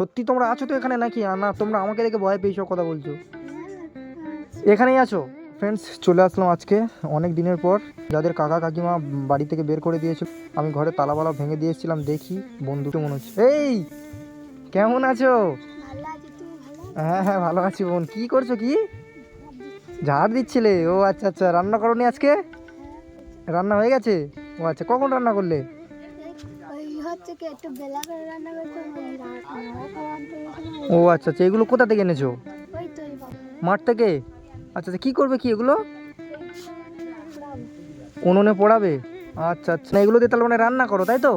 সত্যি তোমরা আছো তো এখানে নাকি? না, তোমরা আমাকে দেখে ভয় পেয়েছ, কথা বলছো। এখানেই আছো। ফ্রেন্ডস চলে আসলাম আজকে অনেক দিনের পর। যাদের কাকা, কাকিমা বাড়ি থেকে বের করে দিয়েছিল, আমি ঘরে তালাবালা ভেঙে দিয়ে এসেছিলাম, দেখি বন্ধুকে মনে হচ্ছে এই, কেমন আছো? হ্যাঁ হ্যাঁ ভালো আছি বোন। কি করছ কি? ঝাড় দিচ্ছিলে? ও আচ্ছা আচ্ছা রান্না করনি আজকে? রান্না হয়ে গেছে? ও আচ্ছা কখন রান্না করলে? হচ্ছে কি, একটু বেলা করে রান্না করতাম ও আচ্ছা আচ্ছা এগুলো কোথা থেকে এনেছো। মাঠ থেকে? আচ্ছা আচ্ছা কী করবে কি এগুলো। উনুনে পোড়াবে? আচ্ছা আচ্ছা এগুলো দিয়ে তাহলে মানে রান্না করো তাই তো?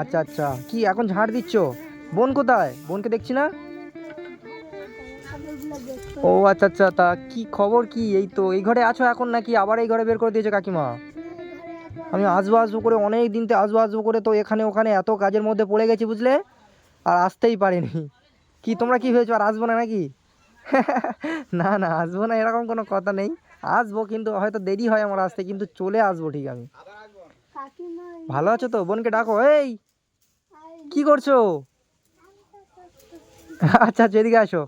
আচ্ছা আচ্ছা কি এখন ঝাড় দিচ্ছ? বোন কোথায়? বোনকে দেখছি না? ও আচ্ছা আচ্ছা তা কি খবর কি? এই তো এই ঘরে আছো এখন নাকি? আবার এই ঘরে বের করে দিয়েছে কাকিমা? আমি আসব আসব করে অনেক দিনতে আসব আসব করে তো এখানে ওখানে এত কাজের মধ্যে পড়ে গেছি বুঝলে? আর আসতেই পারিনি। কি তোমরা কি ভেবেছো আর আসব না নাকি? না না আসব না এরকম কোনো কথা নেই। আসব কিন্তু হয়তো দেরি হয় আমার আসতে কিন্তু চলে আসব ঠিক আমি। ভালো আছো তো? বোনকে ডাকো এই! কি করছ? আচ্ছা আচ্ছা এদিকে আসো।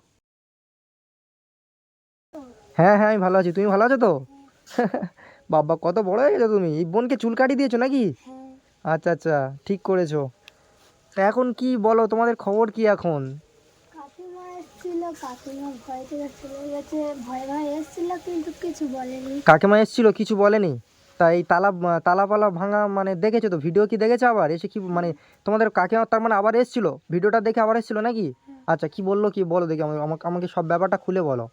হ্যাঁ হ্যাঁ আমি ভালো আছি। তুমি ভালো আছো তো? বাবা কত বড় হয়ে গেছো তুমি। এই বোনকে চুল কাটিয়ে দিয়েছ নাকি? হ্যাঁ। আচ্ছা আচ্ছা ঠিক করেছ। তা এখন কি বলো তোমাদের খবর কি এখন? কাকিমা ভয় থেকে চলে গেছে ভয় ভয় এসেছিল কিন্তু কিছু বলেনি। কাকিমা এসেছিল কিছু বলেনি? তা এই তালা তালাপালা ভাঙা মানে দেখেছ তো ভিডিও কি দেখেছ আবার? এসে কি মানে তোমাদের কাকিমা তার মানে আবার এসেছিল? ভিডিওটা দেখে আবার এসেছিল নাকি? আচ্ছা কি বলল কি বলো দেখি আমাকে আমাকে সব ব্যাপারটা খুলে বলো।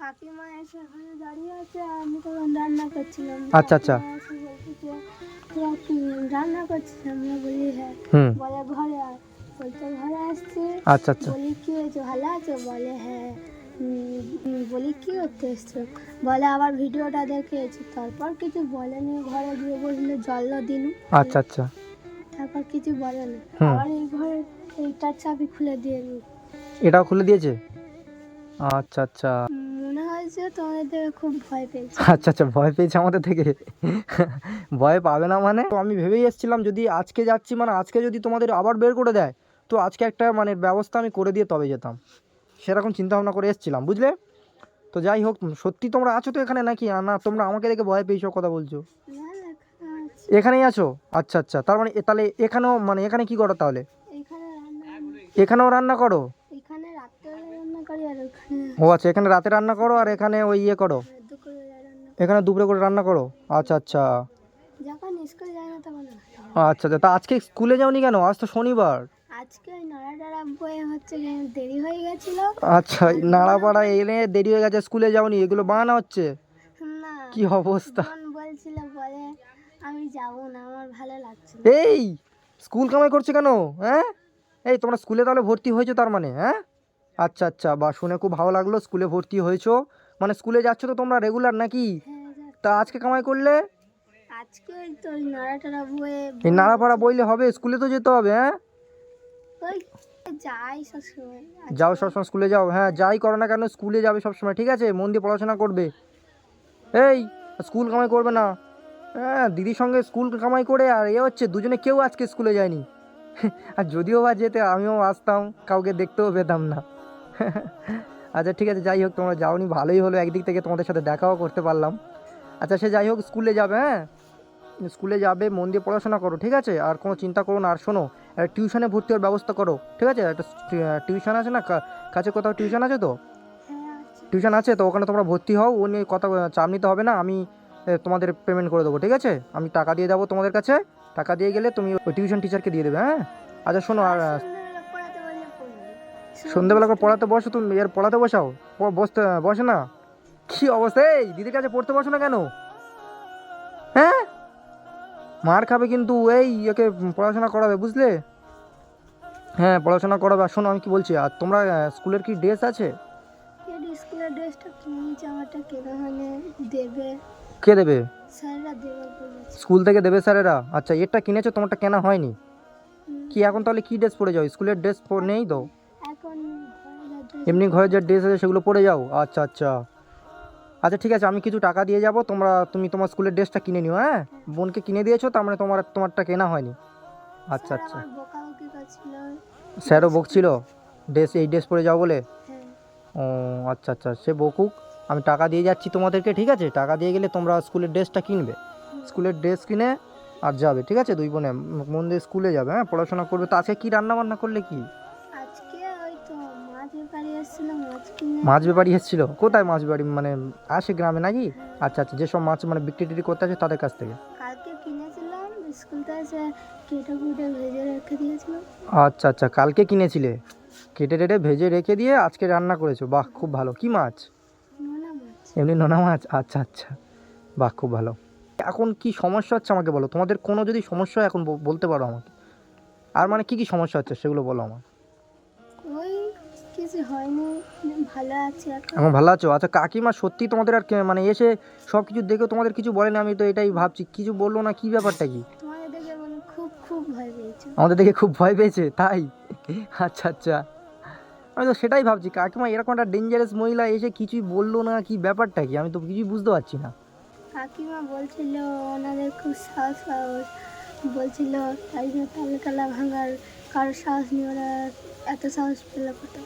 কাকিমা এসে ওখানে দাঁড়িয়ে আছে আমি তখন রান্না করছিলাম। আচ্ছা, আচ্ছা। রান্না করছিস? আমরা বলি হ্যাঁ। বলে ঘরে বলছে ঘরে আসছি। আচ্ছা আচ্ছা। বলি কি হয়েছে ভালো আছো? বলে হ্যাঁ। বলি কি করতে এসছো বলে আবার ভিডিওটা দেখেছি তারপর কিছু বলেনি ঘরে গিয়ে বসলে জল দিন। আচ্ছা আচ্ছা। তারপর কিছু বলেনি হুম। আবার এই ঘরে এইটার চাবি খুলে দিয়ে নি। এটাও খুলে দিয়েছে? আচ্ছা আচ্ছা। মনে হয়েছে তোমাদের খুব ভয় পেয়েছে। আচ্ছা আচ্ছা ভয় পেয়েছে আমাদের থেকে। ভয় পাবে না মানে? তো আমি ভেবেই এসেছিলাম যদি আজকে যাচ্ছি মানে আজকে যদি তোমাদের আবার বের করে দেয় তো আজকে একটা মানে ব্যবস্থা আমি করে দিয়ে তবে যেতাম। সেরকম চিন্তা ভাবনা করে এসেছিলাম বুঝলে? তো যাই হোক সত্যি তোমরা আছো তো এখানে নাকি? না তোমরা আমাকে দেখে ভয় পেয়েছ কথা বলছো। এখানেই আছো? আচ্ছা আচ্ছা। তার মানে তাহলে এখানেও মানে এখানে কি করো তাহলে? এখানেও রান্না করো? ও আচ্ছা এখানে রাতে রান্না করো আর এখানে ওই ইয়ে করো? এখানে দুপুরে করে রান্না করো? আচ্ছা আচ্ছা। আচ্ছা আচ্ছা। তা আজকে স্কুলে যাওনি কেন? আজ তো শনিবার। আজকে ওই নড়া বয়ে হচ্ছে দেরি হয়ে গেছিল। আচ্ছা নাড়াপাড়া এনে দেরি হয়ে গেছে স্কুলে যাওনি এগুলো হচ্ছে? না কি অবস্থা? বলছিল বলে আমি যাব না আমার ভালো লাগছে এই স্কুল কামাই করছে কেন? হ্যাঁ? এই তোমরা স্কুলে তাহলে ভর্তি হয়েছো তার মানে হ্যাঁ? আচ্ছা আচ্ছা বা শুনে খুব ভালো লাগল স্কুলে ভর্তি হয়েছো। মানে স্কুলে যাচ্ছ তো তোমরা রেগুলার নাকি? হ্যাঁ তা আজকে কামাই করলে? আজকে তো ওই বয়ে এই নাড়াপাড়া বইলে হবে স্কুলে তো যেতে হবে হ্যাঁ? যাও সবসময় স্কুলে যাও। হ্যাঁ যাই করো না কেন, স্কুলে যাবে সবসময়, ঠিক আছে? মন দিয়ে পড়াশোনা করবে। এই, স্কুল কামাই করবে না। হ্যাঁ দিদির সঙ্গে স্কুল কামাই করে আর এ হচ্ছে, দুজনে কেউ আজকে স্কুলে যায়নি। আর যদিও বা যেতে, আমিও আসতাম, কাউকে দেখতেও পেতাম না। আচ্ছা ঠিক আছে, যাই হোক, তোমরা যাওনি, ভালোই হলো। একদিক থেকে তোমাদের সাথে দেখাও করতে পারলাম। আচ্ছা সে যাই হোক, স্কুলে যাবে হ্যাঁ? স্কুলে যাবে, মন দিয়ে পড়াশোনা করো, ঠিক আছে? আর কোনো চিন্তা করো না। আর শোনো টিউশনে ভর্তি হওয়ার ব্যবস্থা করো, ঠিক আছে? একটা টিউশন আছে না? কাছে কোথাও টিউশন আছে তো? টিউশন আছে তো, ওখানে তোমরা ভর্তি হও, ও নিয়ে কথা চাপ নিতে হবে না, আমি তোমাদের পেমেন্ট করে দেবো, ঠিক আছে? আমি টাকা দিয়ে যাব তোমাদের কাছে, টাকা দিয়ে গেলে তুমি ওই টিউশন টিচারকে দিয়ে দেবে হ্যাঁ? আচ্ছা শোনো, আর সন্ধ্যাবেলা করে পড়াতে বসো তুমি, এর পড়াতে বসাও বসতে, বসে না? কি অবস্থা? এই, দিদির কাছে পড়তে বসো না কেন? মার খাবে কিন্তু এই একে পড়াশোনা করাবে বুঝলে? হ্যাঁ পড়াশোনা করাবে। আর শোনো আমি কি বলছি আর তোমরা স্কুলের কি ড্রেস আছে? স্কুলের ড্রেসটা কিনেছি আমারটা কেনা হলে দেবে। কে দেবে? স্যাররা দেবে স্কুল থেকে দেবে স্যারেরা? আচ্ছা এরটা কিনেছো? তোমারটা কেনা হয়নি। কি এখন তাহলে কি ড্রেস পরে যাও? স্কুলের ড্রেস নেই তো? এমনি ঘরে যে ড্রেস আছে সেগুলো পরে যাও? আচ্ছা আচ্ছা। আচ্ছা ঠিক আছে আমি কিছু টাকা দিয়ে যাব। তোমরা তুমি তোমার স্কুলের ড্রেসটা কিনে নিও হ্যাঁ? বোনকে কিনে দিয়েছ তার মানে তোমার তোমারটা কেনা হয়নি। আচ্ছা আচ্ছা। স্যারও বকছিল? ড্রেস এই ড্রেস পরে যাও বলে? হ্যাঁ। ও আচ্ছা আচ্ছা সে বকুক। আমি টাকা দিয়ে যাচ্ছি তোমাদেরকে ঠিক আছে? টাকা দিয়ে গেলে তোমরা স্কুলের ড্রেসটা কিনবে। স্কুলের ড্রেস কিনে আর যাবে ঠিক আছে? দুই বোনে মন দিয়ে স্কুলে যাবে হ্যাঁ? পড়াশোনা করবে। তো আজকে কী রান্না বান্না করলে কি? মাছ ব্যাপারী এসেছিল? কোথায় মাছ ব্যাপারী মানে আসে গ্রামে নাকি? আচ্ছা আচ্ছা যেসব মাছ মানে বিক্রি টিক্রি করতে আসে তাদের কাছ থেকে। কালকে কিনেছিলাম স্কুলতে এসে কেটে কুটে ভেজে রেখে দিয়েছিল আচ্ছা আচ্ছা কালকে কিনেছিলে? কেটে টেটে ভেজে রেখে দিয়ে আজকে রান্না করেছ? বাহ খুব ভালো। কি মাছ? এমনি নোনা মাছ? আচ্ছা আচ্ছা বাহ খুব ভালো। এখন কি সমস্যা হচ্ছে আমাকে বলো? তোমাদের কোনো যদি সমস্যা হয় এখন বলতে পারো আমাকে। আর মানে কি কি সমস্যা হচ্ছে সেগুলো বলো আমার কিছু হয়নি ভালো আছে এখন এখন ভালো আছো? আচ্ছা কাকিমা সত্যি তোমাদের আর কে- মানে এসে সব কিছু দেখে তোমাদের কিছু বলেনি আমি তো এটাই ভাবছি। কিছু বলল না কি ব্যাপারটা কি? দেখে মানে খুব খুব ভয় পেয়েছে। আমাদের দেখে খুব ভয় পেয়েছে তাই? আচ্ছা আচ্ছা। আমি তো সেটাই ভাবছি কাকিমা এরকম একটা ডেঞ্জারাস মহিলা এসে কিছুই বলল না কি ব্যাপারটা কি? আমি তো কিছুই বুঝতে পারছি না। কাকিমা বলছিল ওনাদের খুব সাহস সাহস। বলছিল তাই জন্য তালে তালা ভাঙার কারও সাহস নিয়ে ওরা এত সাহস পেল কোথাও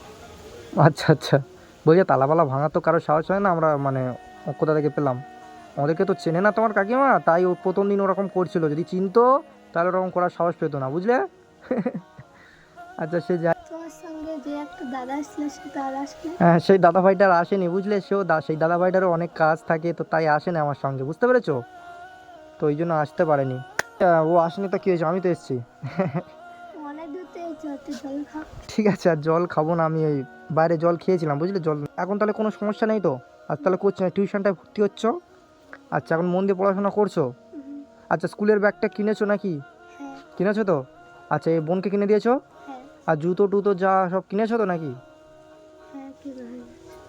আচ্ছা আচ্ছা। বলছে তালাপালা ভাঙা তো কারও সাহস হয় না আমরা মানে কোথা থেকে পেলাম? আমাদেরকে তো চেনে না তোমার কাকিমা তাই ও প্রথম দিন ওরকম করছিল। যদি চিনতো তাহলে ওরকম করার সাহস পেতো না বুঝলে? আচ্ছা সে যা তোমার সঙ্গে যে একটা দাদা ছিল সে তো আর আসলে হ্যাঁ সেই দাদা ভাইটার আসেনি বুঝলে? সেও দা সেই দাদা ভাইটারও অনেক কাজ থাকে তো তাই আসেনি আমার সঙ্গে বুঝতে পেরেছ? তো ওই জন্য আসতে পারেনি। ও আসেনি তো কী হয়েছে? আমি তো এসেছি। ঠিক আছে আর জল খাব না আমি ওই বাইরে জল খেয়েছিলাম বুঝলে? জল এখন তাহলে কোনো সমস্যা নেই তো? আর তাহলে করছ না। টিউশনটায় ভর্তি হচ্ছ? আচ্ছা এখন মন দিয়ে পড়াশোনা করছ? আচ্ছা স্কুলের ব্যাগটা কিনেছো নাকি? হ্যাঁ। কিনেছো তো? আচ্ছা এই বোনকে কিনে দিয়েছ? হ্যাঁ। আর জুতো টুতো যা সব কিনেছো তো নাকি? হ্যাঁ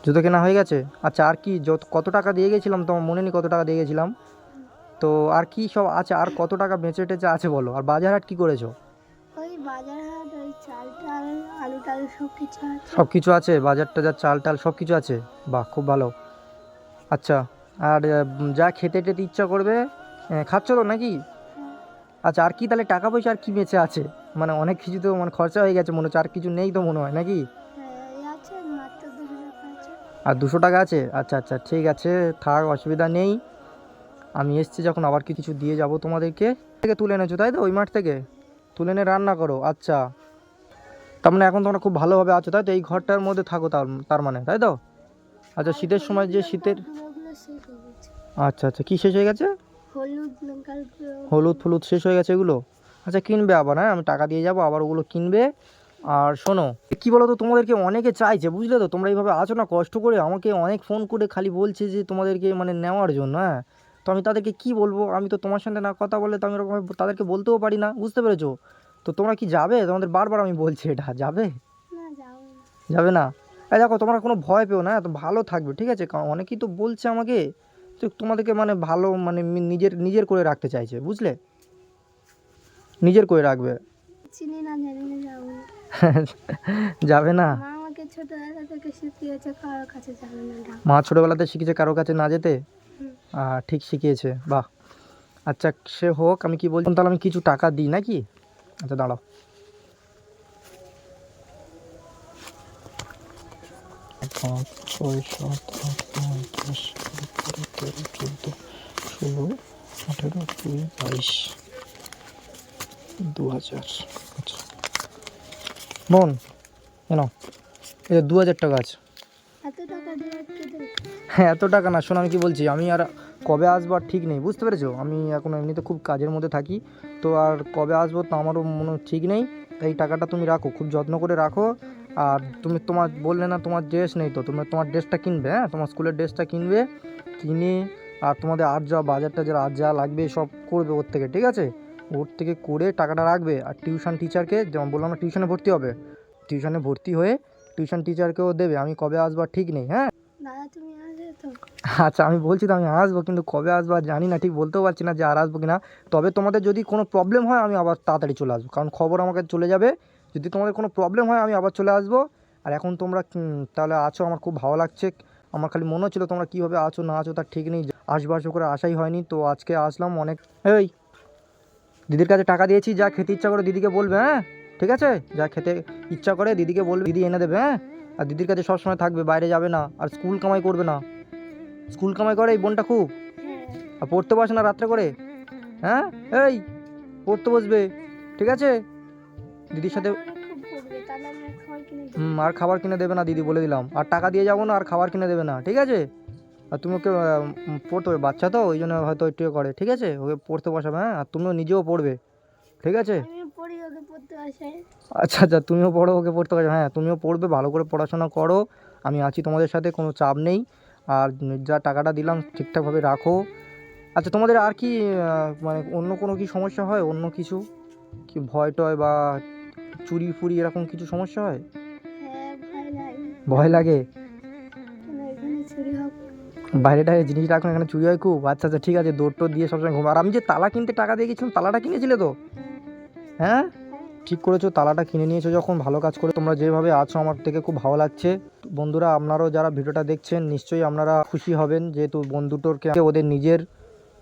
জুতো কেনা হয়ে গেছে? আচ্ছা আর কি যত কত টাকা দিয়ে গেছিলাম? তোমার মনে নেই কত টাকা দিয়ে গেছিলাম। তো আর কি সব আছে? আর কত টাকা বেঁচে টেচে আছে বলো? আর বাজার হাট কী করেছ? ওই বাজার হাট ওই চাল টাল আলু টাল সব কিছু আছে। সব কিছু আছে বাজার টাজার চাল টাল সব কিছু আছে। বাহ খুব ভালো। আচ্ছা আর যা খেতে টেতে ইচ্ছা করবে খাচ্ছ তো নাকি? হ্যাঁ। আচ্ছা আর কি তাহলে টাকা পয়সা আর কি বেঁচে আছে? মানে অনেক কিছু তো মানে খরচা হয়ে গেছে মনে হচ্ছে আর কিছু নেই তো মনে হয় নাকি? হ্যাঁ আর দুশো টাকা আছে? আচ্ছা আচ্ছা ঠিক আছে থাক অসুবিধা নেই। আমি এসছি যখন আবার কি কিছু দিয়ে যাব তোমাদেরকে। থেকে তুলে এনেছো তাই তো ওই মাঠ থেকে? তুলে এনে রান্না করো আচ্ছা। তার মানে এখন তোমরা খুব ভালোভাবে আছো তাই তো? এই ঘরটার মধ্যে থাকো তার তার মানে তাই তো? আচ্ছা শীতের সময় যে শীতের আচ্ছা আচ্ছা কি শেষ হয়ে গেছে? হলুদ ফলুদ শেষ হয়ে গেছে এগুলো? আচ্ছা কিনবে আবার হ্যাঁ? আমি টাকা দিয়ে যাব আবার ওগুলো কিনবে। আর শোনো কি বলো তো তোমাদেরকে অনেকে চাইছে বুঝলে তো? তোমরা এইভাবে আছো না কষ্ট করে আমাকে অনেক ফোন করে খালি বলছে যে তোমাদেরকে মানে নেওয়ার জন্য হ্যাঁ? তো আমি তাদেরকে কি বলব? আমি তো তোমার সঙ্গে না কথা বলে তো আমি এরকম তাদেরকে বলতেও পারি না বুঝতে পেরেছ? তো তোমরা কি যাবে? তোমাদের বারবার আমি বলছি এটা যাবে? যাবে না। এই দেখো তোমরা কোনো ভয় পেও না তো ভালো থাকবে ঠিক আছে? অনেকেই তো বলছে আমাকে তো তোমাদেরকে মানে ভালো মানে নিজের নিজের করে রাখতে চাইছে বুঝলে? নিজের করে রাখবে। চিনি না জানি না যাব যাবে না? মা আমাকে ছোটবেলা থেকে শিখিয়েছে কারোর কাছে যাবে না মা ছোটোবেলাতে শিখেছে কারও কাছে না যেতে। ঠিক শিখিয়েছে বাহ। আচ্ছা সে হোক আমি কি বলছি? তাহলে আমি কিছু টাকা দিই নাকি? আচ্ছা দাঁড়াও। ছয় সাত আট নয় দশ এগারো তেরো চোদ্দ ষোলো আঠেরো কুড়ি বাইশ দু হাজার আচ্ছা। বোন কেন এই যে দু হাজার টাকা আছে। এত টাকা হ্যাঁ এত টাকা না শোনো আমি কি বলছি আমি আর কবে আসব আর ঠিক নেই, বুঝতে পেরেছ? আমি এখন এমনিতে খুব কাজের মধ্যে থাকি, তো আর কবে আসব তো আমারও মনে ঠিক নেই। এই টাকাটা তুমি রাখো, খুব যত্ন করে রাখো। আর তুমি তোমার বললে না তোমার ড্রেস নেই তো তুমি তোমার ড্রেসটা কিনবে হ্যাঁ? তোমার স্কুলের ড্রেসটা কিনবে, কিনে আর তোমাদের আর যা বাজার টাজার, আর যা লাগবে সব করবে ওর থেকে, ঠিক আছে? ওর থেকে করে টাকাটা রাখবে, আর টিউশন টিচারকে, যেমন বললাম না টিউশনে ভর্তি হবে, টিউশনে ভর্তি হয়ে টিউশন টিচারকেও দেবে, আমি কবে আসব ঠিক নেই হ্যাঁ? দাদা, তুমি আচ্ছা আমি বলছি তো আমি আসব, কিন্তু কবে আসব আর জানি না, ঠিক বলতেও পারছি না যে আর আসব কি না তবে তোমাদের যদি কোনো প্রবলেম হয়, আমি আবার তাড়াতাড়ি চলে আসব। কারণ খবর আমাকে চলে যাবে। যদি তোমাদের কোনো প্রবলেম হয়, আমি আবার চলে আসব। আর এখন তোমরা তাহলে আছো, আমার খুব ভালো লাগছে। আমার খালি মনে হচ্ছিল তোমরা কীভাবে আছো, না আছো, তার ঠিক নেই। আসব আসব করে আসাই হয়নি। তো আজকে আসলাম অনেক, এই, দিদির কাছে টাকা দিয়েছি, যা খেতে ইচ্ছা করে দিদিকে বলবে হ্যাঁ? ঠিক আছে? যা খেতে ইচ্ছা করে দিদিকে বলবে, দিদি এনে দেবে হ্যাঁ? আর দিদির কাছে সবসময় থাকবে, বাইরে যাবে না, আর স্কুল কামাই করবে না। স্কুল কামাই করে এই বোনটা খুব? আর পড়তে বসে না রাত্রে করে? হ্যাঁ? এই পড়তে বসবে। ঠিক আছে? দিদির সাথে। হুম, আর খাবার কিনে দেবে না দিদি বলে দিলাম। আর টাকা দিয়ে যাব না আর খাবার কিনে দেবে না। ঠিক আছে? আর তুমি ওকে পড়তে হবে বাচ্চা তো ওই জন্য হয়তো একটু ইয়ে করে। ঠিক আছে? ওকে পড়তে বসাবে হ্যাঁ? আর তুমিও নিজেও পড়বে। ঠিক আছে? আচ্ছা আচ্ছা তুমিও পড়ো ওকে পড়তে পারছ হ্যাঁ তুমিও পড়বে ভালো করে পড়াশোনা করো। আমি আছি তোমাদের সাথে কোনো চাপ নেই। আর যা টাকাটা দিলাম ঠিকঠাকভাবে রাখো। আচ্ছা তোমাদের আর কি মানে অন্য কোনো কি সমস্যা হয়? অন্য কিছু? কি ভয় টয় বা চুরি ফুরি এরকম কিছু সমস্যা হয়? হ্যাঁ ভয় লাগে। বাইরে বাইরেটা জিনিস রাখুন এখানে চুরি হয় খুব। আচ্ছা আচ্ছা ঠিক আছে দৌড় টোর দিয়ে সবসময় ঘুম আর আমি যে তালা কিনতে টাকা দিয়ে গেছিলাম তালাটা কিনেছিলে তো? হ্যাঁ? ঠিক করেছ তালাটা কিনে নিয়েছো যখন ভালো কাজ করে তোমরা যেভাবে আছো আমার থেকে খুব ভালো লাগছে। বন্ধুরা আপনারাও যারা ভিডিওটা দেখছেন নিশ্চয়ই আপনারা খুশি হবেন যেহেতু বন্ধুটোরকে ওদের নিজের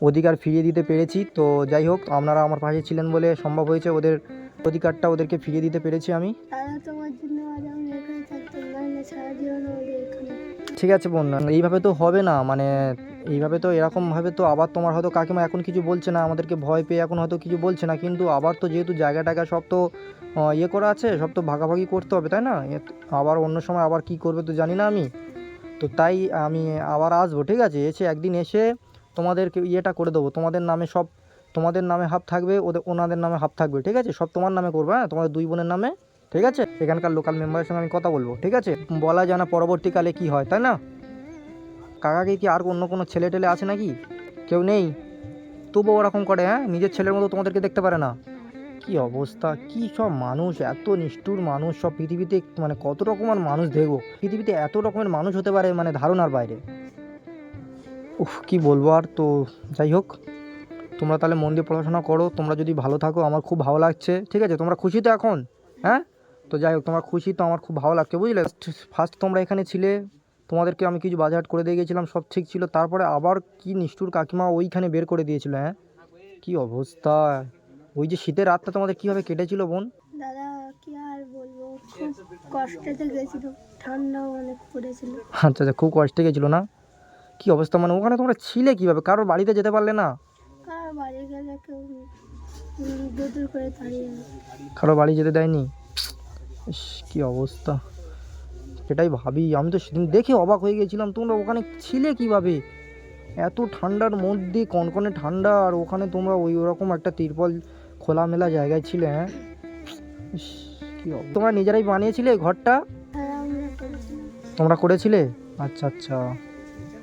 অধিকার ফিরিয়ে দিতে পেরেছি। তো যাই হোক আপনারা আমার পাশে ছিলেন বলে সম্ভব হয়েছে ওদের অধিকারটা ওদেরকে ফিরিয়ে দিতে পেরেছি আমি। ঠিক আছে বোন এইভাবে তো হবে না মানে এইভাবে তো এরকমভাবে তো আবার তোমার হয়তো কাকিমা এখন কিছু বলছে না, আমাদেরকে ভয় পেয়ে এখন হয়তো কিছু বলছে না, কিন্তু আবার তো যেহেতু জায়গা টায়গা সব তো ইয়ে করা আছে, সব তো ভাগাভাগি করতে হবে, তাই না? আবার অন্য সময় আবার কি করবে তো জানি না আমি। তো তাই আমি আবার আসব, ঠিক আছে? এসে একদিন এসে তোমাদেরকে ইয়েটা করে দেবো, তোমাদের নামে সব, তোমাদের নামে হাফ থাকবে, ওদের, ওনাদের নামে হাফ থাকবে, ঠিক আছে? সব তোমার নামে করবে হ্যাঁ? তোমাদের দুই বোনের নামে, ঠিক আছে? এখানকার লোকাল মেম্বারের সঙ্গে আমি কথা বলব, ঠিক আছে? বলা যায় না পরবর্তীকালে কি হয়, তাই না? কাকাকে কি আর অন্য কোনো ছেলে টেলে আছে নাকি? কেউ নেই? তবুও ওরকম করে হ্যাঁ? নিজের ছেলের মতো তোমাদেরকে দেখতে পারে না। কি অবস্থা? কি সব মানুষ? এত নিষ্ঠুর মানুষ, সব পৃথিবীতে মানে কত রকমের মানুষ দেখব? পৃথিবীতে এত রকমের মানুষ হতে পারে মানে ধারণার বাইরে। উফ, কি বলব আর তো, যাই হোক। তোমরা তাহলে মন দিয়ে পড়াশোনা করো। তোমরা যদি ভালো থাকো, আমার খুব ভালো লাগছে। ঠিক আছে? তোমরা খুশি তো এখন হ্যাঁ? তো যাই হোক, তোমরা খুশি তো আমার খুব ভালো লাগছে, বুঝলে? ফার্স্ট তোমরা এখানে ছিলে তোমাদেরকে আমি কিছু বাজার করে দিয়ে গেছিলাম সব ঠিক ছিল। তারপরে আবার কি নিষ্ঠুর কাকিমা ওইখানে বের করে দিয়েছিল হ্যাঁ? কি অবস্থা? ওই যে শীতের রাতটা তোমাদের কীভাবে কেটেছিল বোন? দাদা কি আর বলব? খুব কষ্টতে গেছিল ঠান্ডাও অনেক পড়েছিল। আচ্ছা আচ্ছা খুব কষ্টে গেছিল না? কি অবস্থা মানে ওখানে তোমরা ছিলে কীভাবে? কারোর বাড়িতে যেতে পারলে না? কার বাড়ি গেলে কেউ দূর দূর করে তাড়িয়ে কারও বাড়ি যেতে দেয়নি? কী অবস্থা। সেটাই ভাবি। আমি তো সেদিন দেখে অবাক হয়ে গেছিলাম, তোমরা ওখানে ছিলে কীভাবে? এত ঠান্ডার মধ্যে, কনকনে ঠান্ডা, আর ওখানে তোমরা ওই ওরকম একটা তিরপল খোলামেলা জায়গায় ছিলে হ্যাঁ? তোমরা নিজেরাই বানিয়েছিলে ঘরটা? তোমরা করেছিলে? আচ্ছা আচ্ছা।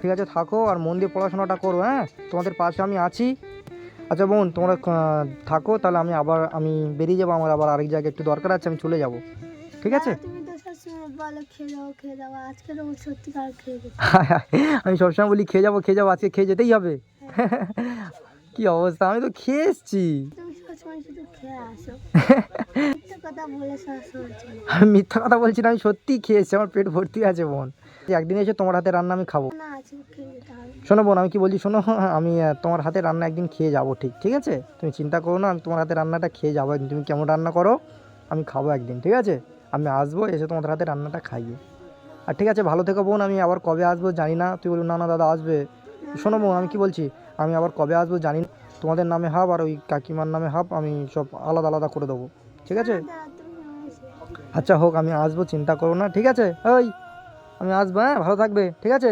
ঠিক আছে, থাকো আর মন দিয়ে পড়াশোনাটা করো হ্যাঁ? তোমাদের পাশে আমি আছি। আচ্ছা বোন, তোমরা থাকো, তাহলে আমি আবার, আমি বেরিয়ে যাব, আমার আবার আরেক জায়গায় একটু দরকার আছে, আমি চলে যাব। ঠিক আছে? বলো খেয়ে যাও খেয়ে যাও আজকে তো সত্যিকার খেয়ে গেছি আমি সবসময় বলি খেয়ে যাব খেয়ে যাব আজকে খেয়ে যেতেই হবে। কি অবস্থা? আমি তো খেয়ে এসছি। আমি মিথ্যা কথা বলছি না আমি সত্যিই খেয়ে এসছি আমার পেট ভর্তি আছে বোন। একদিন এসে তোমার হাতে রান্না আমি খাব। শোনো বোন আমি কি বলছি শোনো আমি তোমার হাতে রান্না একদিন খেয়ে যাব ঠিক ঠিক আছে? তুমি চিন্তা করো না আমি তোমার হাতে রান্নাটা খেয়ে যাব একদিন। তুমি কেমন রান্না করো আমি খাব একদিন ঠিক আছে? আমি আসব, এসে তোমাদের হাতে রান্নাটা খাইয়ে। আর ঠিক আছে, ভালো থেকো বোন, আমি আবার কবে আসব জানি না। তুই বলবি, না না, দাদা, আসবে। শোনো বোন, আমি কি বলছি? আমি আবার কবে আসব জানি না। তোমাদের নামে হাফ আর ওই কাকিমার নামে হাফ, আমি সব আলাদা আলাদা করে দেবো। ঠিক আছে। আচ্ছা হোক, আমি আসব, চিন্তা করো না। ঠিক আছে? ওই আমি আসব হ্যাঁ ভালো থাকবে। ঠিক আছে?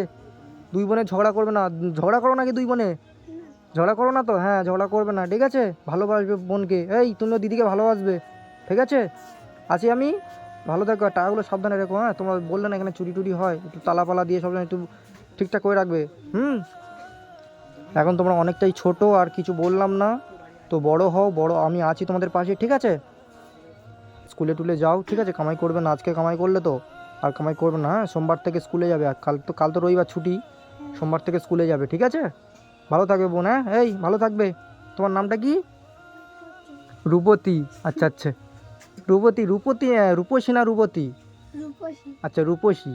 দুই বোনে ঝগড়া করবে না। ঝগড়া করো নাকি দুই বোনে? ঝগড়া করো না তো? হ্যাঁ ঝগড়া করবে না। ঠিক আছে? ভালোবাসবে বোনকে। এই, তুমিও দিদিকে ভালোবাসবে। ঠিক আছে? আছি আমি? ভালো থাকো, আর টাকাগুলো সাবধানে রেখো হ্যাঁ? তোমরা বললে না এখানে চুরি টুরি হয়, একটু তালা তালাপালা দিয়ে সব একটু ঠিকঠাক করে রাখবে। হুম? এখন তোমরা অনেকটাই ছোট, আর কিছু বললাম না। তো বড় হও, বড় আমি আছি তোমাদের পাশে, ঠিক আছে? স্কুলে টুলে যাও, ঠিক আছে? কামাই করবে না, আজকে কামাই করলে তো। আর কামাই করবে না হ্যাঁ? সোমবার থেকে স্কুলে যাবে, আর কাল তো কাল তো রবিবার ছুটি। সোমবার থেকে স্কুলে যাবে, ঠিক আছে? ভালো থাকবে বোন হ্যাঁ? এই, ভালো থাকবে। তোমার নামটা কি? রূপতী। আচ্ছা আচ্ছা। রূপতী রূপতী রূপসী না রূপতী? আচ্ছা রূপসী।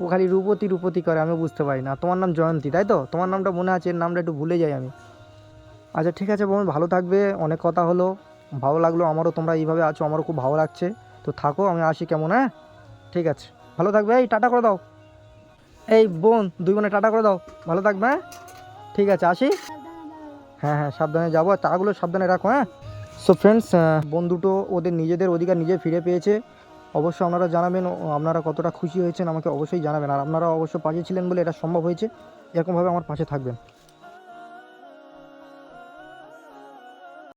ও খালি রূপতী রূপতী করে আমি বুঝতে পারি না। তোমার নাম জয়ন্তী তাই তো? তোমার নামটা মনে আছে এর নামটা একটু ভুলে যাই আমি। আচ্ছা ঠিক আছে বোন ভালো থাকবে অনেক কথা হলো। ভালো লাগল আমারও তোমরা এইভাবে আছো আমারও খুব ভালো লাগছে। তো থাকো আমি আসি কেমন হ্যাঁ? ঠিক আছে। ভালো থাকবে এই টাটা করে দাও। এই বোন দুই বোনে টাটা করে দাও। ভালো থাকবে হ্যাঁ? ঠিক আছে আসি? হ্যাঁ হ্যাঁ সাবধানে যাব আর টাকাগুলো সাবধানে রাখো হ্যাঁ? সো ফ্রেন্ডস বন্ধুটো ওদের নিজেদের অধিকার নিজে ফিরে পেয়েছে। অবশ্যই আপনারা জানাবেন আপনারা কতটা খুশি হয়েছেন আমাকে অবশ্যই জানাবেন। আর আপনারা অবশ্য পাশে ছিলেন বলে এটা সম্ভব হয়েছে। এরকমভাবে আমার পাশে থাকবেন।